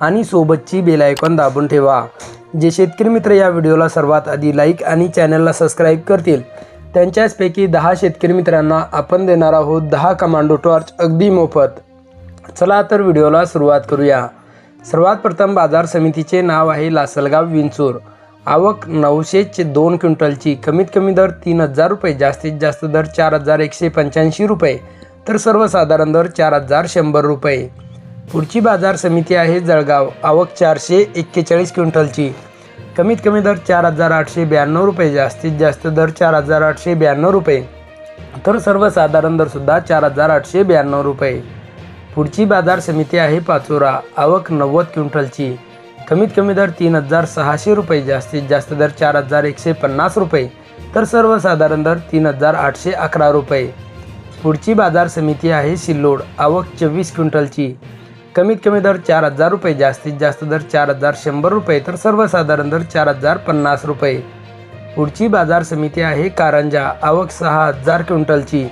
आणि सोबतची बेलायकॉन दाबून ठेवा. जे शेतकरी मित्र या व्हिडिओला सर्वात आधी लाईक आणि चॅनलला सबस्क्राईब करतील त्यांच्याचपैकी दहा शेतकरी मित्रांना आपण देणार आहोत दहा कमांडो टॉर्च अगदी मोफत. चला तर व्हिडिओला सुरुवात करूया. सर्वात प्रथम बाजार समितीचे नाव आहे लासलगाव विंचूर. आवक नऊशे दोन क्विंटलची कमीत कमी दर तीन हजार रुपये जास्तीत जास्त दर चार हजार एकशे पंच्याऐंशी रुपये तर सर्वसाधारण दर चार हजार शंभर रुपये. पुढची बाजार समिती आहे जळगाव. आवक चारशे एक्केचाळीस क्विंटलची. कमीत कमी दर चार हजार आठशे ब्याण्णव रुपये. जास्तीत जास्त दर चार हजार आठशे ब्याण्णव रुपये. तर सर्वसाधारण दरसुद्धा चार हजार आठशे ब्याण्णव रुपये. पुढची बाजार समिती आहे पाचोरा. आवक नव्वद क्विंटलची. कमीत कमी दर तीन हजार सहाशे रुपये. जास्तीत जास्त दर चार हजार एकशे पन्नास रुपये. तर सर्वसाधारण दर तीन हजार आठशे अकरा रुपये. पुढची बाजार समिती आहे सिल्लोड. आवक चोवीस क्विंटलची. कमीत कमी दर चार हजार रुपये जास्तीत जास्त दर चार हजार शंभर रुपये तर सर्वसाधारण दर चार हजार पन्नास रुपये. पुढची बाजार समिती आहे कारंजा आवक सहा हजार क्विंटलची.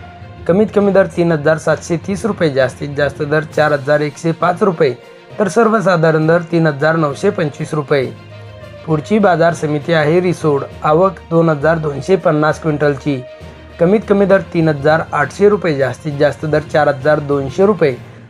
कमीत कमी दर तीन हजार सातशे तीस रुपये जास्तीत जास्त दर चार हजार एकशे पाच रुपये तर सर्वसाधारण दर तीन हजार नऊशे पंचवीस रुपये. पुढची बाजार समिती आहे रिसोड आवक दोन हजार दोनशे पन्नास क्विंटलची. कमीत कमी दर तीन हजार आठशे रुपये जास्तीत जास्त दर चार हजार दोनशे रुपये